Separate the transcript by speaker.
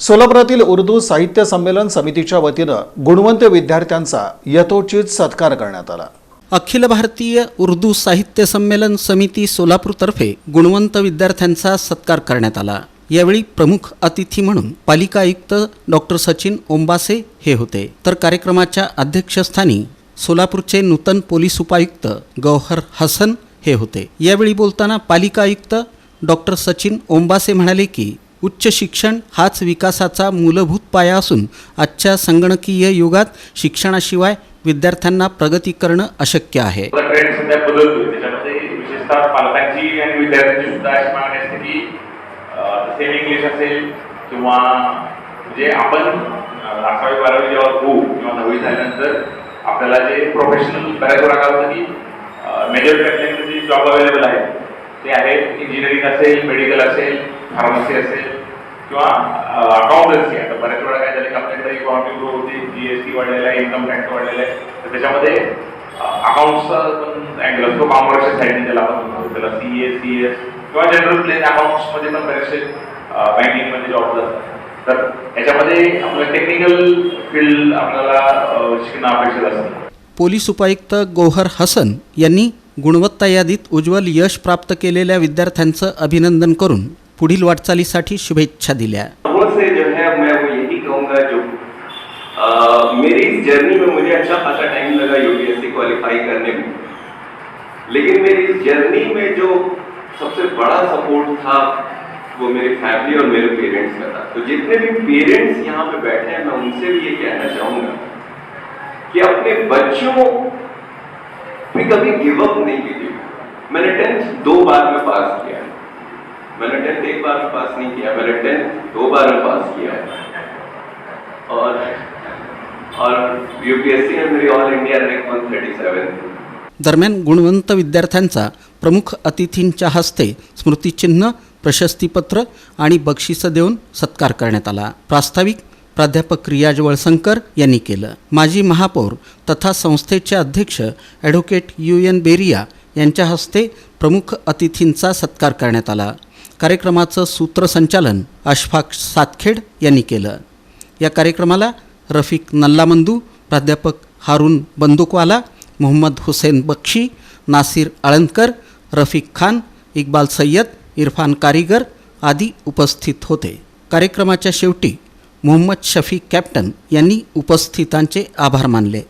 Speaker 1: सोलापुरातील उर्दू साहित्य संमेलन समितीच्या वतीनं गुणवंत विद्यार्थ्यांचा यथोचित सत्कार करण्यात आला.
Speaker 2: अखिल भारतीय उर्दू साहित्य संमेलन समिती सोलापूरतर्फे गुणवंत विद्यार्थ्यांचा सत्कार करण्यात आला. यावेळी प्रमुख अतिथी म्हणून पालिका आयुक्त डॉक्टर सचिन ओंबासे हे होते. तर कार्यक्रमाच्या अध्यक्षस्थानी सोलापूरचे नूतन पोलीस उपायुक्त गौहर हसन हे होते. यावेळी बोलताना पालिका आयुक्त डॉक्टर सचिन ओंबासे म्हणाले की उच्च शिक्षण हाच विकासाचा मूलभूत पाया असून आजच्या संगणकीय युगात शिक्षणाशिवाय विद्यार्थ्यांना प्रगती करणं अशक्य आहे.
Speaker 3: पालकांची आणि विद्यार्थ्यांची सुद्धा अशी मागणी असते की सेम इंग्लिश असेल किंवा म्हणजे आपण अकरावी बारावी जेव्हा होऊ किंवा दहावी झाल्यानंतर आपल्याला जे प्रोफेशनल बऱ्याच वेळा काय होतं की मेजर कॅटेगरी जे जॉब अवेलेबल आहेत. ते आहेत इंजिनिअरिंग असेल मेडिकल असेल फार्मसी असेल. किंवा अकाउंटन्सी आता बऱ्याच वेळा काय झालं की आपल्याकडे इकॉनॉमिक ग्रो होती जी एस टी वाढलेला आहे इन्कम टॅक्स वाढलेला आहे. तर त्याच्यामध्ये अकाउंट्सचा पण अँगल असतो. कॉमर्सच्या साईडने त्याला आपण म्हणतो त्याला सी एस सी एस किंवा जनरल प्लेन अकाउंट्समध्ये पण बरेचसे बँकिंगमध्ये जॉब असतात तर याच्यामध्ये आपलं टेक्निकल फील्ड आपल्याला शिकणं अपेक्षित असतं.
Speaker 2: पोलीस उपायुक्त गोहर हसन यांनी गुणवत्ता यादीत उज्ज्वल यश प्राप्त केलेल्या विद्यार्थ्यांचं अभिनंदन करून पुढील वाटचालीसाठी शुभेच्छा दिल्या.
Speaker 4: जो है मैं वो यही कहूँगा जो मेरी इस जर्नी में मुझे अच्छा खासा टाइम लगा यूपीएससी क्वालिफाई करने में. लेकिन मेरी इस जर्नी में जो सबसे बड़ा सपोर्ट था, वो मेरी फैमिली और मेरे पेरेंट्स का था. तो जितने भी पेरेंट्स यहाँ पे बैठे हैं, मैं उनसे भी ये कहना चाहूँगा कि अपने बच्चों पे कभी गिव अप नहीं कीजिए. मैंने टेंथ दो बार में पास किया. मैंने टेंथ एक बार पास नहीं किया मैंने टेंथ दो बार में पास किया। और और यूपीएससी में मेरी all India rank one thirty seven
Speaker 2: दरम्यान गुणवंत विद्यार्थ्यांचा प्रमुख अतिथींच्या हस्ते स्मृतिचिन्ह प्रशस्तीपत्र आणि बक्षिसं देऊन सत्कार करण्यात आला. प्रास्ताविक प्राध्यापक रियाज वळसंकर यांनी केलं. माजी महापौर तथा संस्थेचे अध्यक्ष ॲडव्होकेट यू एन बेरिया यांच्या हस्ते प्रमुख अतिथींचा सत्कार करण्यात आला. कार्यक्रमाचं सूत्रसंचालन अशफाक सातखेड यांनी केलं. या कार्यक्रमाला रफिक नल्लामंदू प्राध्यापक हारून बंदुकवाला मोहम्मद हुसेन बक्षी नासिर आळंदकर रफिक खान इक्बाल सय्यद इरफान कारीगर आदी उपस्थित होते. कार्यक्रमाच्या शेवटी मोहम्मद शफी कॅप्टन यांनी उपस्थितांचे आभार मानले.